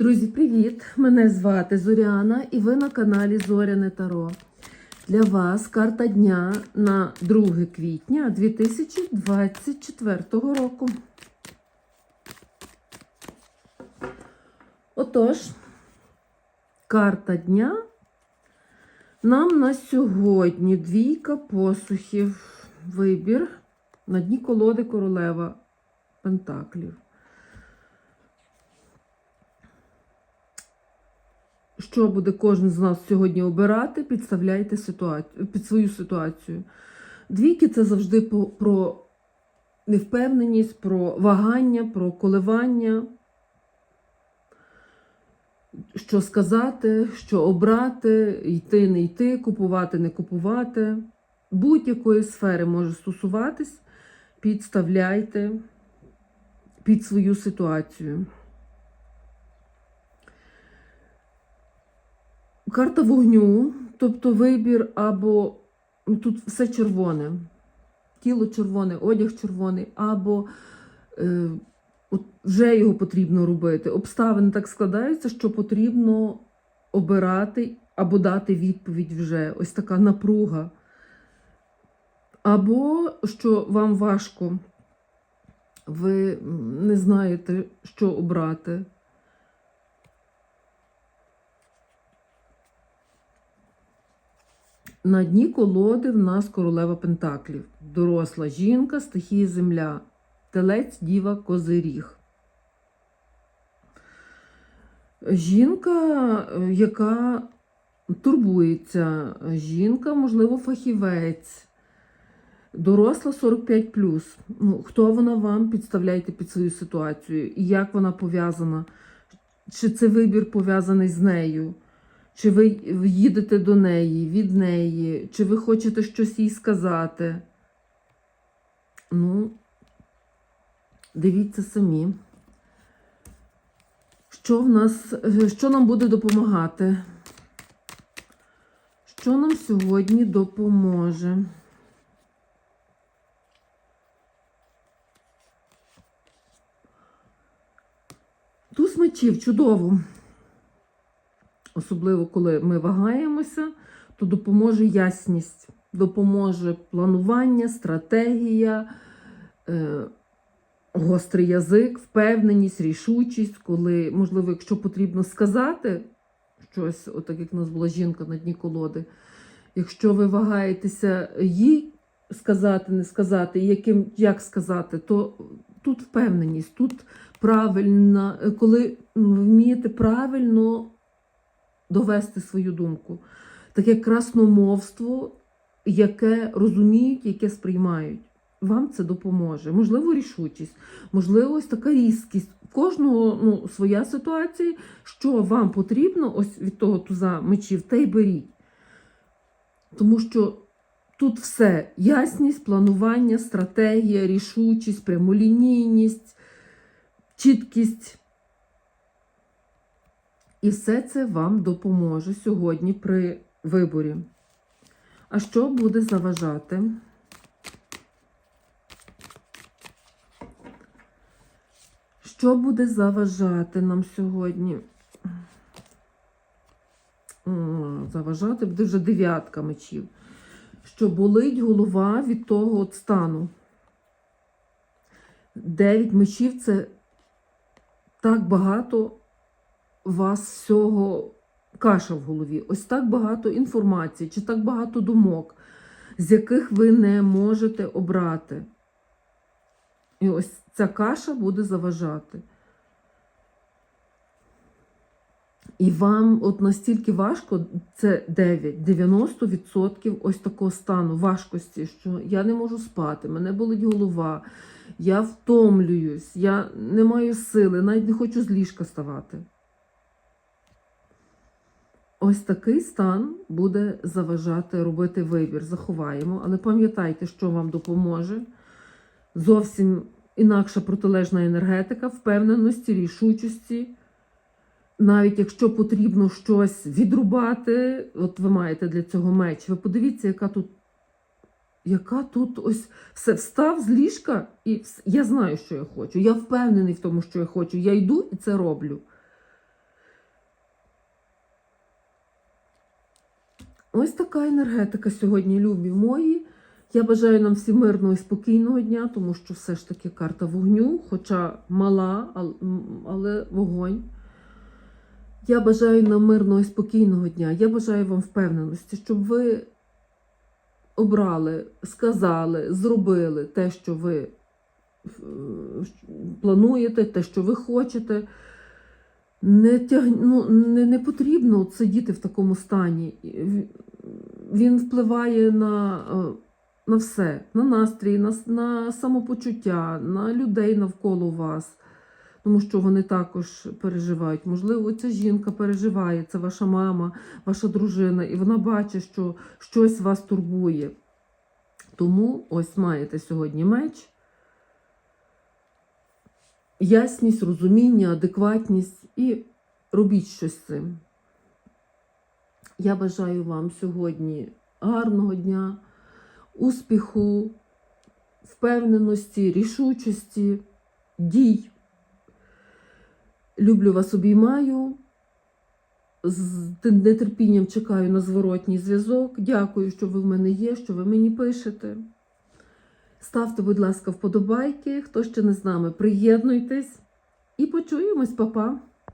Друзі, привіт! Мене звати Зоряна і ви на каналі Зоряне Таро. Для вас карта дня на 2 квітня 2024 року. Отож, карта дня нам на сьогодні двійка посухів. Вибір на дні колоди королева Пентаклів. Що буде кожен з нас сьогодні обирати, підставляйте ситуацію, під свою ситуацію. Двійки це завжди про невпевненість, про вагання, про коливання. Що сказати, що обрати, йти, не йти, купувати, не купувати. Будь-якої сфери може стосуватись, підставляйте під свою ситуацію. Карта вогню, тобто вибір або ну, тут все червоне, тіло червоне, одяг червоний, або е, от вже його потрібно робити. Обставини так складаються, що потрібно обирати або дати відповідь вже. Ось така напруга. Або що вам важко, ви не знаєте, що обрати. На дні колоди в нас королева Пентаклів, доросла жінка, стихія земля, телець, діва, козиріг. Жінка, е, яка турбується, жінка, можливо, фахівець, доросла 45. Ну, хто вона вам підставляйте під свою ситуацію і як вона пов'язана? Чи це вибір пов'язаний з нею? Чи ви їдете до неї, від неї, чи ви хочете щось їй сказати? Ну, дивіться самі. Що в нас, що нам буде допомагати? Що нам сьогодні допоможе? Туз мечів чудово. Особливо, коли ми вагаємося, то допоможе ясність, допоможе планування, стратегія, е, гострий язик, впевненість, рішучість, коли, можливо, якщо потрібно сказати щось, отак як у нас була жінка на дні колоди, якщо ви вагаєтеся їй сказати, не сказати, яким, як сказати, то тут впевненість, тут правильно, коли вмієте правильно довести свою думку. Таке красномовство, яке розуміють, яке сприймають. Вам це допоможе. Можливо, рішучість, можливо, ось така різкість. У кожного ну, своя ситуація, що вам потрібно ось від того туза мечів, те й беріть. Тому що тут все: ясність, планування, стратегія, рішучість, прямолінійність, чіткість. І все це вам допоможе сьогодні при виборі. А що буде заважати? Що буде заважати нам сьогодні? Заважати буде вже дев'ятка мечів. Що болить голова від того от стану. Дев'ять мечів це так багато вас всього каша в голові. Ось так багато інформації, чи так багато думок, з яких ви не можете обрати. І ось ця каша буде заважати. І вам от настільки важко, це 9, 90% ось такого стану важкості, що я не можу спати, мене болить голова, я втомлююсь, я не маю сили, навіть не хочу з ліжка ставати. Ось такий стан буде заважати робити вибір. Заховаємо, але пам'ятайте, що вам допоможе. Зовсім інакша протилежна енергетика, впевненості, рішучості. Навіть якщо потрібно щось відрубати, от ви маєте для цього меч, ви подивіться, яка тут, яка тут ось все встав з ліжка, і я знаю, що я хочу. Я впевнений в тому, що я хочу. Я йду і це роблю. Ось така енергетика сьогодні, любі мої. Я бажаю нам всім мирного і спокійного дня, тому що все ж таки карта вогню, хоча мала, але вогонь. Я бажаю нам мирного і спокійного дня. Я бажаю вам впевненості, щоб ви обрали, сказали, зробили те, що ви е, плануєте, те, що ви хочете. Не, тяг... ну, не, не потрібно сидіти в такому стані. Він впливає на, е, на все, на настрій, на, на самопочуття, на людей навколо вас. Тому що вони також переживають. Можливо, ця жінка переживає, це ваша мама, ваша дружина, і вона бачить, що щось вас турбує. Тому ось маєте сьогодні меч. Ясність, розуміння, адекватність і робіть щось з цим. Я бажаю вам сьогодні гарного дня, успіху, впевненості, рішучості, дій. Люблю вас, обіймаю. З нетерпінням чекаю на зворотній зв'язок. Дякую, що ви в мене є, що ви мені пишете. Ставте, будь ласка, вподобайки. Хто ще не з нами, приєднуйтесь і почуємось, Па-па!